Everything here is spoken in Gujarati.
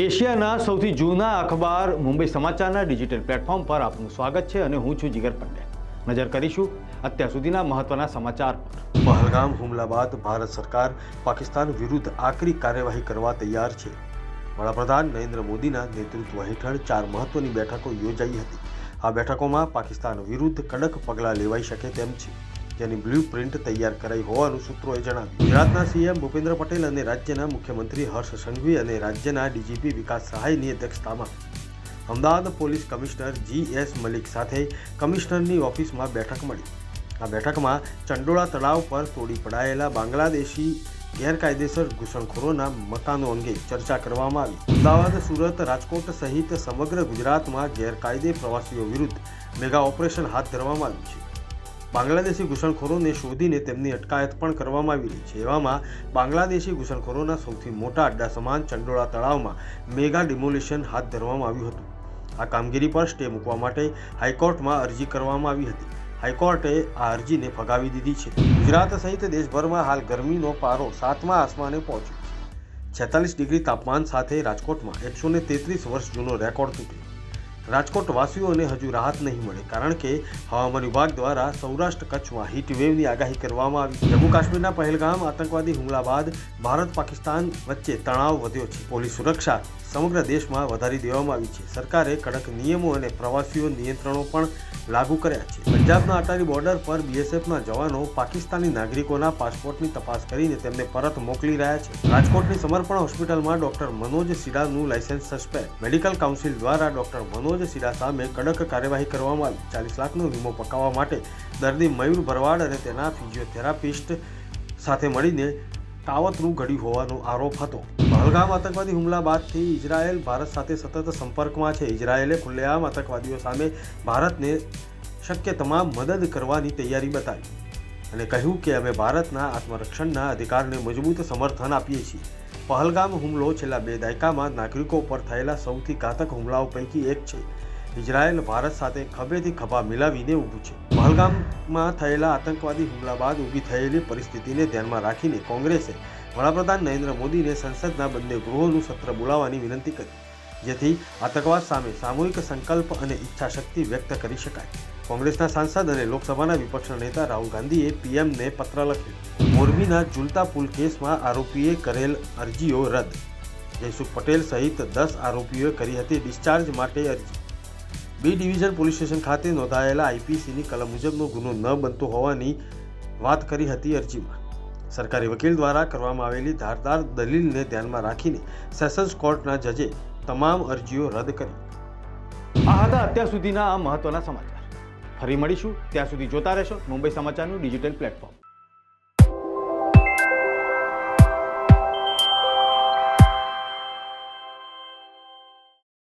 એશિયાના સૌથી જૂના અખબાર મુંબઈ સમાચારના ડિજિટલ પ્લેટફોર્મ પર આપનું સ્વાગત છે અને હું છું જીગર પંડ્યા. નજર કરીશું અત્યાર સુધીના મહત્વના સમાચાર પર. પહલગામ હુમલા બાદ ભારત સરકાર પાકિસ્તાન વિરુદ્ધ આકરી કાર્યવાહી કરવા તૈયાર છે. વડાપ્રધાન નરેન્દ્ર મોદીના નેતૃત્વ હેઠળ ચાર મહત્વની બેઠકો યોજાઈ હતી. આ બેઠકોમાં પાકિસ્તાન વિરુદ્ધ કડક પગલાં લેવાઈ શકે તેમ છે. જેની બ્લુ પ્રિન્ટ તૈયાર કરાઈ હોવાનું સૂત્રોએ જણાવ્યું. ગુજરાતના સીએમ ભૂપેન્દ્ર પટેલ અને રાજ્યના મુખ્યમંત્રી હર્ષ સંઘવી અને રાજ્યના ડીજીપી વિકાસ સહાયની અધ્યક્ષતામાં Ahmedabad police commissioner G S Malik સાથે કમિશનરની ઓફિસમાં બેઠક મળી. આ બેઠકમાં ચંડોળા તળાવ પર તોડી પડાયેલા બાંગ્લાદેશી ગેરકાયદેસર ઘૂસણખોરોના મકાનો અંગે ચર્ચા કરવામાં આવી. અમદાવાદ, સુરત, રાજકોટ સહિત સમગ્ર ગુજરાતમાં ગેરકાયદે પ્રવાસીઓ વિરુદ્ધ મેગા ઓપરેશન હાથ ધરવામાં આવ્યું છે. બાંગ્લાદેશી ઘૂસણખોરોને શોધીને તેમની અટકાયત પણ કરવામાં આવી રહી છે. એવામાં બાંગ્લાદેશી ઘૂસણખોરોના સૌથી મોટા અડ્ડા સમાન ચંડોળા તળાવમાં મેગા ડિમોલિશન હાથ ધરવામાં આવ્યું હતું. આ કામગીરી પર સ્ટે મૂકવા માટે હાઈકોર્ટમાં અરજી કરવામાં આવી હતી. હાઈકોર્ટે આ અરજીને ફગાવી દીધી છે. ગુજરાત સહિત દેશભરમાં હાલ ગરમીનો પારો સાતમા આસમાને પહોંચ્યો છે. છેતાલીસ ડિગ્રી તાપમાન સાથે રાજકોટમાં એકસો તેત્રીસ વર્ષ જૂનો રેકોર્ડ તૂટ્યો. રાજકોટ વાસીઓને હજુ રાહત નહીં મળે, કારણ કે હવામાન વિભાગ દ્વારા સૌરાષ્ટ્ર કચ્છમાં હીટવેવની આગાહી કરવામાં આવી. જમ્મુ કાશ્મીરના પહેલગામ આતંકવાદી હુમલા બાદ ભારત પાકિસ્તાન વચ્ચે તણાવ વધ્યો છે. પોલીસ સુરક્ષા સમગ્ર દેશમાં વધારી દેવામાં આવી છે. સરકારે કડક નિયમો અને પ્રવાસીઓ નિયંત્રણો પણ લાગુ કર્યા છે. પંજાબના અટારી બોર્ડર પર બીએસએફના જવાનો પાકિસ્તાની નાગરિકોના પાસપોર્ટની તપાસ કરીને તેમને પરત મોકલી રહ્યા છે. રાજકોટની સમર્પણ હોસ્પિટલમાં ડોક્ટર મનોજ સિડાનું લાયસન્સ સસ્પેન્ડ. મેડિકલ કાઉન્સિલ દ્વારા ડોક્ટર મનોજ સિડા સામે કડક કાર્યવાહી કરવામાં આવી. ચાલીસ લાખનો વીમો પકાવવા માટે દર્દી મયુર ભરવાડ અને તેના ફિઝિયોથેરાપિસ્ટ સાથે મળીને કાવતરું ઘડ્યું હોવાનો આરોપ હતો. પહલગામ આતંકવાદી હુમલા બાદથી ઇઝરાયેલ ભારત સાથે સતત સંપર્કમાં છે. ઇઝરાયેલે ખુલ્લેઆમ આતંકવાદીઓ સામે ભારતને શક્ય તમામ મદદ કરવાની તૈયારી બતાવી અને કહ્યું કે અમે ભારતના આત્મરક્ષણના અધિકારને મજબૂત સમર્થન આપીએ છીએ. પહલગામ હુમલો છેલ્લા બે દાયકામાં નાગરિકો પર થયેલા સૌથી ઘાતક હુમલાઓ પૈકી એક છે. ઇઝરાયલ ભારત સાથે ખભેથી ખભા મિલાવીને ઊભું છે. પહલગામમાં થયેલા આતંકવાદી હુમલા બાદ ઊભી થયેલી પરિસ્થિતિને ધ્યાનમાં રાખીને કોંગ્રેસે વડાપ્રધાન નરેન્દ્ર મોદીને સંસદના બંને ગૃહોનું સત્ર બોલાવવાની વિનંતી કરી. જેથી આતંકવાદ સામે સામૂહિક સંકલ્પ અને ઈચ્છાશક્તિ વ્યક્ત કરી શકાય. કોંગ્રેસના સાંસદ અને લોકસભાના વિપક્ષના નેતા રાહુલ ગાંધીએ પીએમને પત્ર લખ્યો. મોરબીના ઝુલતા પુલ કેસમાં આરોપીએ કરેલ અરજીઓ રદ. જયસુખ પટેલ સહિત દસ આરોપીઓએ કરી હતી ડિસ્ચાર્જ માટે અરજી. બી ડિવિઝન પોલીસ સ્ટેશન ખાતે નોંધાયેલા આઈપીસીની કલમ મુજબનો ગુનો ન બનતો હોવાની વાત કરી હતી અરજીમાં. સરકારી વકીલ દ્વારા કરવામાં આવેલી ધારદાર દલીલને ધ્યાનમાં રાખીને સેશન્સ કોર્ટના જજે તમામ અરજીઓ રદ કરી. આ હતા અત્યાર સુધીના આ મહત્વના સમાચાર. ફરી મળીશું. ત્યાં સુધી જોતા રહેશો મુંબઈ સમાચારનું ડિજિટલ પ્લેટફોર્મ.